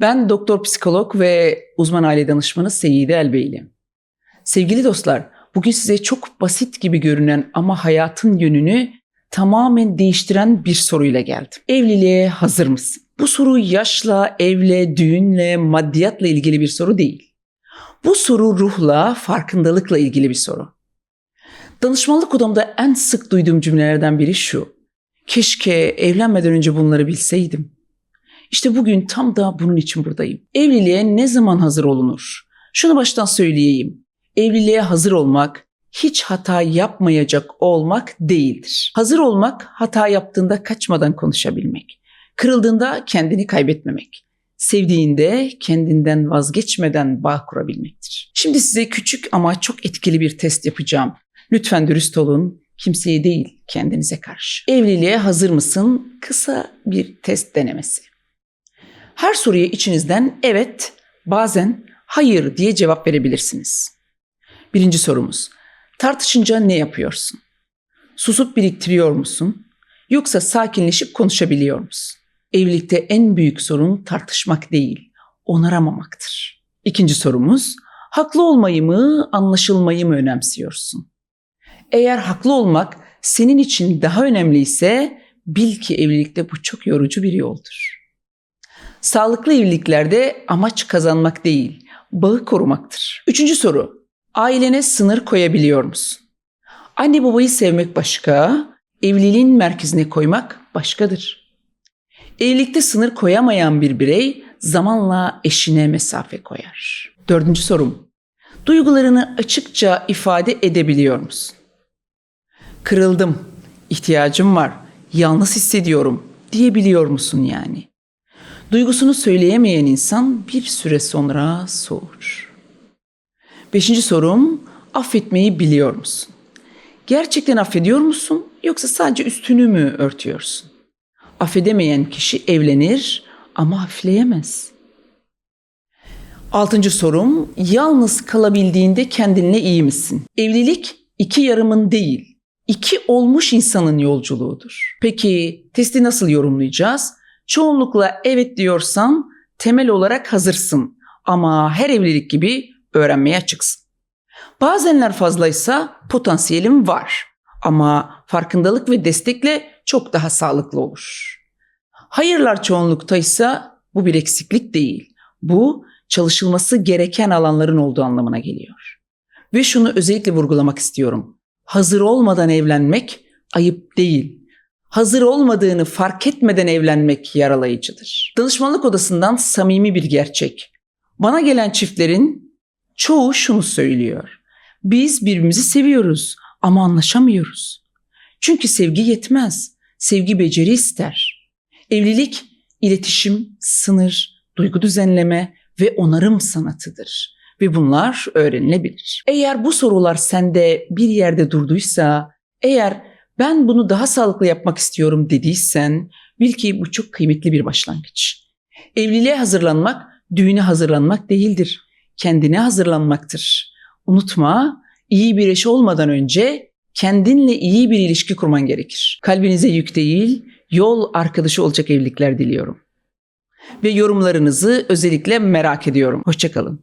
Ben doktor psikolog ve uzman aile danışmanı Seyide Elbeyli. Sevgili dostlar, bugün size çok basit gibi görünen ama hayatın yönünü tamamen değiştiren bir soruyla geldim. Evliliğe hazır mısın? Bu soru yaşla, evle, düğünle, maddiyatla ilgili bir soru değil. Bu soru ruhla, farkındalıkla ilgili bir soru. Danışmanlık odamda en sık duyduğum cümlelerden biri şu. Keşke evlenmeden önce bunları bilseydim. İşte bugün tam da bunun için buradayım. Evliliğe ne zaman hazır olunur? Şunu baştan söyleyeyim. Evliliğe hazır olmak hiç hata yapmayacak olmak değildir. Hazır olmak hata yaptığında kaçmadan konuşabilmek. Kırıldığında kendini kaybetmemek. Sevdiğinde kendinden vazgeçmeden bağ kurabilmektir. Şimdi size küçük ama çok etkili bir test yapacağım. Lütfen dürüst olun. Kimseye değil, kendinize karşı. Evliliğe hazır mısın? Kısa bir test denemesi. Her soruya içinizden evet, bazen hayır diye cevap verebilirsiniz. Birinci sorumuz. Tartışınca ne yapıyorsun? Susup biriktiriyor musun? Yoksa sakinleşip konuşabiliyor musun? Evlilikte en büyük sorun tartışmak değil, onaramamaktır. İkinci sorumuz. Haklı olmayı mı, anlaşılmayı mı önemsiyorsun? Eğer haklı olmak senin için daha önemliyse bil ki evlilikte bu çok yorucu bir yoldur. Sağlıklı evliliklerde amaç kazanmak değil, bağı korumaktır. Üçüncü soru. Ailene sınır koyabiliyor musun? Anne babayı sevmek başka, evliliğin merkezine koymak başkadır. Evlilikte sınır koyamayan bir birey zamanla eşine mesafe koyar. Dördüncü sorum. Duygularını açıkça ifade edebiliyor musun? Kırıldım, ihtiyacım var, yalnız hissediyorum diyebiliyor musun yani? Duygusunu söyleyemeyen insan bir süre sonra soğur. Beşinci sorum, affetmeyi biliyor musun? Gerçekten affediyor musun yoksa sadece üstünü mü örtüyorsun? Affedemeyen kişi evlenir ama hafifleyemez. Altıncı sorum, yalnız kalabildiğinde kendinle iyi misin? Evlilik iki yarımın değil, iki olmuş insanın yolculuğudur. Peki testi nasıl yorumlayacağız? Çoğunlukla evet diyorsan temel olarak hazırsın ama her evlilik gibi öğrenmeye açıksın. Bazenler fazlaysa potansiyelim var ama farkındalık ve destekle çok daha sağlıklı olur. Hayırlar çoğunluktaysa bu bir eksiklik değil. Bu çalışılması gereken alanların olduğu anlamına geliyor. Ve şunu özellikle vurgulamak istiyorum. Hazır olmadan evlenmek ayıp değil. Hazır olmadığını fark etmeden evlenmek yaralayıcıdır. Danışmanlık odasından samimi bir gerçek. Bana gelen çiftlerin çoğu şunu söylüyor. Biz birbirimizi seviyoruz ama anlaşamıyoruz. Çünkü sevgi yetmez. Sevgi beceri ister. Evlilik iletişim, sınır, duygu düzenleme ve onarım sanatıdır ve bunlar öğrenilebilir. Eğer bu sorular sende bir yerde durduysa, eğer ben bunu daha sağlıklı yapmak istiyorum dediysen bil ki bu çok kıymetli bir başlangıç. Evliliğe hazırlanmak düğüne hazırlanmak değildir. Kendine hazırlanmaktır. Unutma, iyi bir eş olmadan önce kendinle iyi bir ilişki kurman gerekir. Kalbinize yük değil, yol arkadaşı olacak evlilikler diliyorum. Ve yorumlarınızı özellikle merak ediyorum. Hoşçakalın.